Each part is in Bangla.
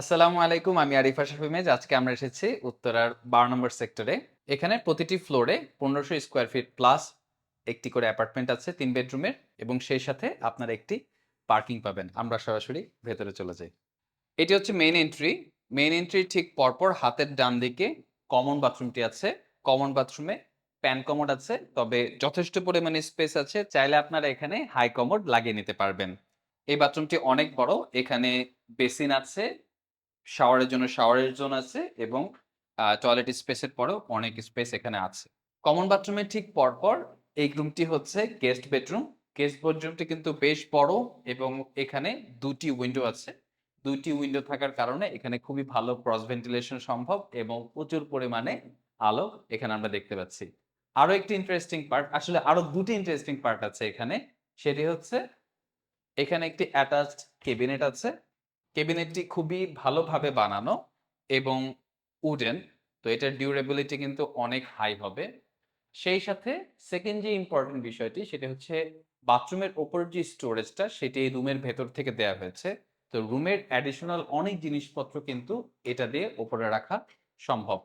আসসালামু আলাইকুম, আমি আরিফ আশরাফ ইমেজ। আজকে আমরা এসেছি উত্তরার বারো নম্বর সেক্টরে। এখানে প্রতিটি ফ্লোরে পনেরোশো স্কোয়ার ফিট প্লাস একটি করে অ্যাপার্টমেন্ট আছে, তিন বেডরুমের, এবং সেই সাথে আপনারা একটি পার্কিং পাবেন। আমরা সরাসরি ভেতরে চলে যাই। এটি হচ্ছে মেইন এন্ট্রি মেইন এন্ট্রি ঠিক পরপর হাতের ডান দিকে কমন বাথরুমটি আছে। কমন বাথরুমে প্যান কমোড আছে, তবে যথেষ্ট পরিমাণে স্পেস আছে। চাইলে আপনারা এখানে হাই কমোড লাগিয়ে নিতে পারবেন। এই বাথরুমটি অনেক বড়। এখানে বেসিন আছে শাওয়ারের জন্য শাওয়ারের জোন আছে এবং টয়লেট স্পেসের পরেও অনেক স্পেস এখানে আছে। কমন বাথরুমের ঠিক পরপর এই রুমটি হচ্ছে গেস্ট বেডরুম গেস্ট বেডরুমটি কিন্তু বেশ বড় এবং এখানে দুটি উইন্ডো আছে। দুটি উইন্ডো থাকার কারণে এখানে খুবই ভালো ক্রস ভেন্টিলেশন সম্ভব এবং প্রচুর পরিমাণে আলো এখানে আমরা দেখতে পাচ্ছি। আরও একটি ইন্টারেস্টিং পার্ট আসলে আরও দুটি ইন্টারেস্টিং পার্ট আছে এখানে। সেটি হচ্ছে, এখানে একটি অ্যাটাচড কেবিনেট আছে। কেবিনেটটি খুবই ভালোভাবে বানানো এবং উডেন, তো এটার ডিউরেবিলিটি কিন্তু অনেক হাই হবে। সেই সাথে সেকেন্ড যে ইম্পর্টেন্ট বিষয়টি, সেটা হচ্ছে বাথরুমের ওপর যে স্টোরেজটা সেটি এই রুমের ভেতর থেকে দেওয়া হয়েছে। তো রুমের অ্যাডিশনাল অনেক জিনিসপত্র কিন্তু এটা দিয়ে ওপরে রাখা সম্ভব।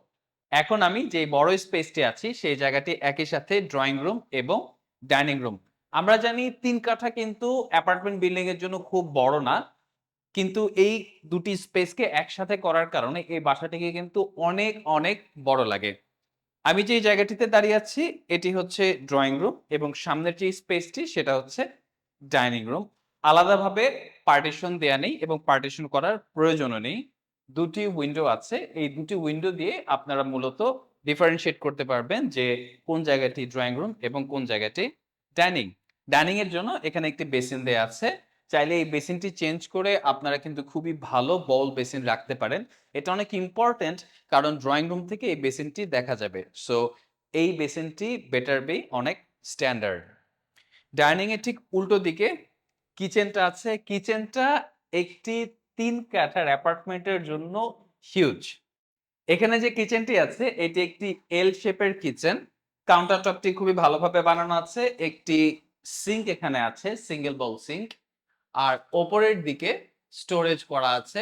এখন আমি যে বড় স্পেসটি আছি, সেই জায়গাটি একই সাথে ড্রয়িং রুম এবং ডাইনিং রুম আমরা জানি তিন কাঠা কিন্তু অ্যাপার্টমেন্ট বিল্ডিং এর জন্য খুব বড় না। কিন্তু এই দুটি স্পেসকে একসাথে করার কারণে এই বাসাটিকে কিন্তু অনেক অনেক বড় লাগে। আমি যে জায়গাটিতে দাঁড়িয়ে আছি, এটি হচ্ছে ড্রয়িং রুম এবং সামনের যে স্পেসটি সেটা হচ্ছে ডাইনিং রুম আলাদাভাবে পার্টিশন দেয়া নেই এবং পার্টিশন করার প্রয়োজনও নেই। দুটি উইন্ডো আছে। এই দুটি উইন্ডো দিয়ে আপনারা মূলত ডিফারেন্সিয়েট করতে পারবেন যে কোন জায়গাটি ড্রয়িং রুম এবং কোন জায়গাটি ডাইনিং ডাইনিং এর জন্য এখানে একটি বেসিন দেয়া আছে। চাইলে এই বেসিনটি চেঞ্জ করে আপনারা কিন্তু খুবই ভালো বল বেসিন রাখতে পারেন। এটা অনেক ইম্পর্টেন্ট কারণ ড্রয়িং রুম থেকে এই বেসিনটি দেখা যাবে। সো এই বেসিনটি বেটার বি অনেক স্ট্যান্ডার্ড ডাইনিং এর ঠিক উল্টো দিকে কিচেনটা আছে। কিচেনটা একটি তিন কাঠার অ্যাপার্টমেন্টের জন্য হিউজ এখানে যে কিচেনটি আছে, এটি একটি এল শেপের কিচেন কাউন্টার টপটি খুবই ভালোভাবে বানানো আছে। একটি সিঙ্ক এখানে আছে সিঙ্গেল বল সিঙ্ক আর ওপরের দিকে স্টোরেজ করা আছে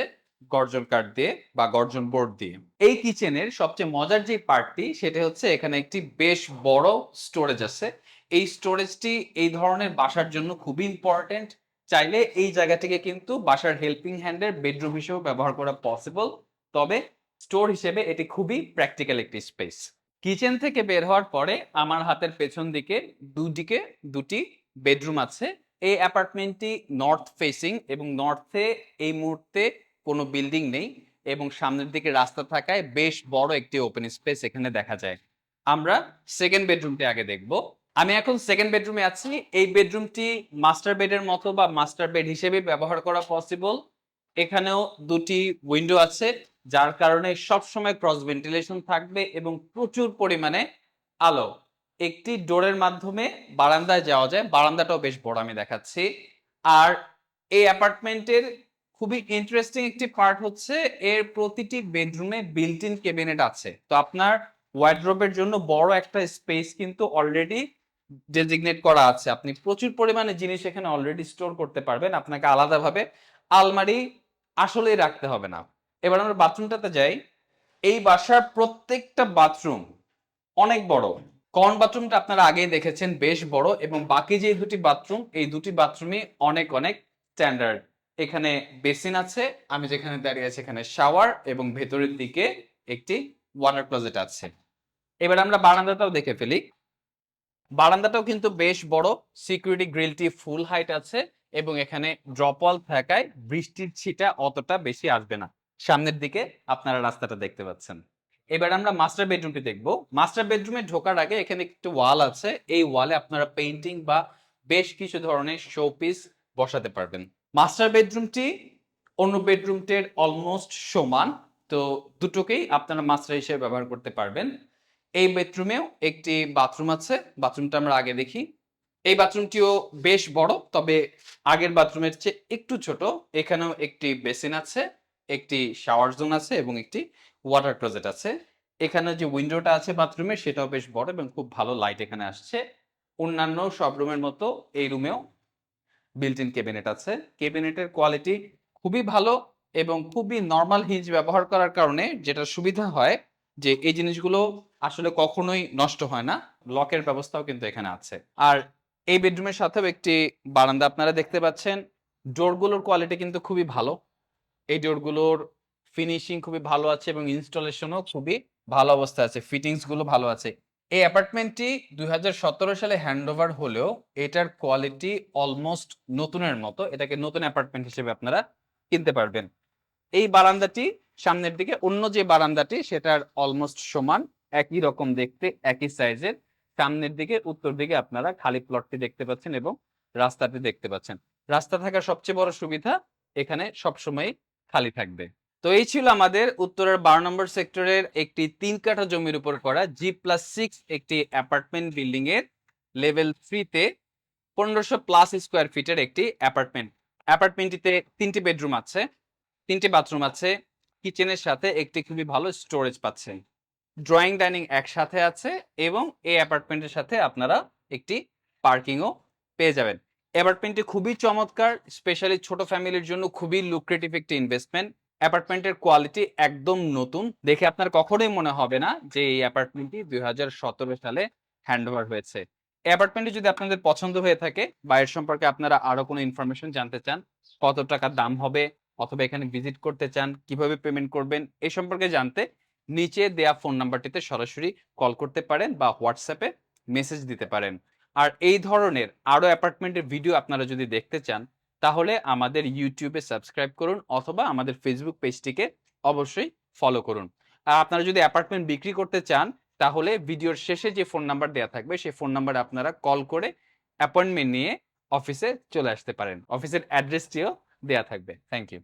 গর্জন কাঠ দিয়ে বা গর্জন বোর্ড দিয়ে। এই কিচেনের সবচেয়ে মজার যে পার্টটি সেটা হচ্ছে এখানে একটি বেশ বড় স্টোরেজ আছে। এই স্টোরেজটি এই ধরনের বাসার জন্য খুবই ইম্পর্টেন্ট চাইলে এই জায়গাটিকে কিন্তু বাসার হেল্পিং হ্যান্ডের বেডরুম হিসেবে ব্যবহার করা পসিবল তবে স্টোর হিসেবে এটি খুবই প্র্যাকটিক্যাল একটি স্পেস কিচেন থেকে বের হওয়ার পরে আমার হাতের পেছন দিকে দুদিকে দুটি বেডরুম আছে। এই অ্যাপার্টমেন্টটি নর্থ ফেসিং এবং নর্থে এই মুহূর্তে কোনো বিল্ডিং নেই এবং সামনের দিকে রাস্তা থাকায় বেশ বড় একটি ওপেন স্পেস এখানে দেখা যায়। আমরা সেকেন্ড বেডরুমটি আগে দেখব। আমি এখন সেকেন্ড বেডরুমে আছি। এই বেডরুমটি মাস্টার বেডের মতো বা মাস্টার বেড হিসেবে ব্যবহার করা পসিবল এখানেও দুটি উইন্ডো আছে, যার কারণে সবসময় ক্রস ভেন্টিলেশন থাকবে এবং প্রচুর পরিমাণে আলো। একটি ডোরের মাধ্যমে বারান্দায় যাওয়া যায়। বারান্দাটাও বেশ বড়, আমি দেখাচ্ছি। আর এই অ্যাপার্টমেন্টের খুবই ইন্টারেস্টিং একটি পার্ট হচ্ছে, এর প্রতিটি বেডরুমে বিল্ট ইন ক্যাবিনেট আছে। তো আপনার ওয়ার্ড্রোবের জন্য বড় একটা স্পেস কিন্তু অলরেডি ডেজিগনেট করা আছে। আপনি প্রচুর পরিমাণে জিনিস এখানে অলরেডি স্টোর করতে পারবেন। আপনাকে আলাদাভাবে আলমারি আসলেই রাখতে হবে না। এবার আমরা বাথরুমটাতে যাই। এই বাসার প্রত্যেকটা বাথরুম অনেক বড়। কমন বাথরুমটা আপনারা আগেই দেখেছেন, বেশ বড় এবং বাকি যে দুটি বাথরুম এই দুটি বাথরুমই অনেক অনেক স্ট্যান্ডার্ড এখানে বেসিন আছে, আমি যেখানে দাঁড়িয়ে আছি এখানে শাওয়ার এবং ভেতরের দিকে একটি ওয়াটার ক্লোজেট আছে। এবার আমরা বারান্দাটাও দেখে ফেলি। বারান্দাটাও কিন্তু বেশ বড় সিকিউরিটি গ্রিলটি ফুল হাইট আছে এবং এখানে ড্রপওয়াল থাকায় বৃষ্টির ছিটা অতটা বেশি আসবে না। সামনের দিকে আপনারা রাস্তাটা দেখতে পাচ্ছেন। এবার আমরা মাস্টার বেডরুমটি দেখব। মাস্টার বেডরুমে ঢোকার আগে এখানে একটি ওয়াল আছে। এই ওয়ালে আপনারা পেইন্টিং বা বেশ কিছু ধরনের শোপিস বসাতে পারবেন। মাস্টার বেডরুমটি অন্য বেডরুমটির অলমোস্ট সমান। তো দুটোকেই আপনারা মাস্টার হিসেবে ব্যবহার করতে পারবেন। এই বেডরুমেও একটি বাথরুম আছে। বাথরুমটা আমরা আগে দেখি। এই বাথরুমটিও বেশ বড়, তবে আগের বাথরুমের চেয়ে একটু ছোট। এখানেও একটি বেসিন আছে, একটি শাওয়ার জোন আছে এবং একটি ওয়াটার ক্লোজেট আছে। এখানে যে উইন্ডোটা আছে বাথরুমে সেটাও বেশ বড় এবং খুব ভালো লাইট এখানে আসছে। অন্যান্য সব রুমের মতো এই রুমেও বিল্ট ইন ক্যাবিনেট আছে। ক্যাবিনেটের কোয়ালিটি খুবই ভালো এবং খুবই নর্মাল হিঞ্জ ব্যবহার করার কারণে যেটা সুবিধা হয় যে এই জিনিসগুলো আসলে কখনোই নষ্ট হয় না। লকের ব্যবস্থাও কিন্তু এখানে আছে। আর এই বেডরুমের সাথেও একটি বারান্দা আপনারা দেখতে পাচ্ছেন। ডোরগুলোর কোয়ালিটি কিন্তু খুবই ভালো। এই ডোরগুলোর ফিনিশিং খুবই ভালো আছে এবং ইনস্টলেশনও খুবই ভালো অবস্থা আছে ফিটিংসগুলো ভালো আছে। এই অ্যাপার্টমেন্টটি দুই হাজার সতেরো সালে হ্যান্ডওভার হলেও এটার কোয়ালিটি অলমোস্ট নতুনের মতো, এটাকে নতুন অ্যাপার্টমেন্ট হিসেবে আপনারা কিনতে পারবেন। এই বারান্দাটি সামনের দিকে, অন্য যে বারান্দাটি সেটার অলমোস্ট সমান, একই রকম দেখতে, একই সাইজের সামনের দিকে, উত্তর দিকে আপনারা খালি প্লটটি দেখতে পাচ্ছেন এবং রাস্তাটি দেখতে পাচ্ছেন। রাস্তা থাকার সবচেয়ে বড় সুবিধা, এখানে সবসময় খালি থাকবে। তো এই ছিল আমাদের উত্তরের বারো নম্বর সেক্টরের একটি তিন কাঠা জমির উপর করা জি প্লাস সিক্স একটি অ্যাপার্টমেন্ট বিল্ডিং এর লেভেল থ্রিতে পনেরোশো প্লাস স্কোয়ার ফিটের একটি অ্যাপার্টমেন্ট অ্যাপার্টমেন্টটিতে তিনটি বেডরুম আছে, তিনটি বাথরুম আছে কিচেনের সাথে একটি খুবই ভালো স্টোরেজ পাচ্ছেন ড্রয়িং ডাইনিং একসাথে আছে এবং এই অ্যাপার্টমেন্টের সাথে আপনারা একটি পার্কিংও পেয়ে যাবেন। অ্যাপার্টমেন্টটি খুবই চমৎকার স্পেশালি ছোট ফ্যামিলির জন্য খুবই লুক্রেটিভ একটি ইনভেস্টমেন্ট অ্যাপার্টমেন্টের কোয়ালিটি একদম নতুন। দেখে আপনার কখনোই মনে হবে না যে এই অ্যাপার্টমেন্টটি দুই হাজার সতেরো সালে হ্যান্ডওভার হয়েছে। অ্যাপার্টমেন্টটি যদি আপনাদের পছন্দ হয়ে থাকে বা এর সম্পর্কে আপনারা আরও কোনো ইনফরমেশন জানতে চান, কত টাকার দাম হবে অথবা এখানে ভিজিট করতে চান, কীভাবে পেমেন্ট করবেন এই সম্পর্কে জানতে নিচে দেয়া ফোন নাম্বারটিতে সরাসরি কল করতে পারেন বা হোয়াটসঅ্যাপে মেসেজ দিতে পারেন। আর এই ধরনের আরও অ্যাপার্টমেন্টের ভিডিও আপনারা যদি দেখতে চান তাহলে আমাদের ইউটিউবে সাবস্ক্রাইব করুন অথবা আমাদের ফেসবুক পেজটিকে অবশ্যই ফলো করুন। আর আপনারা যদি অ্যাপার্টমেন্ট বিক্রি করতে চান, তাহলে ভিডিওর শেষে যে ফোন নাম্বার দেওয়া থাকবে, সেই ফোন নাম্বারে আপনারা কল করে অ্যাপয়েন্টমেন্ট নিয়ে অফিসে চলে আসতে পারেন। অফিসের অ্যাড্রেসটিও দেওয়া থাকবে। Thank you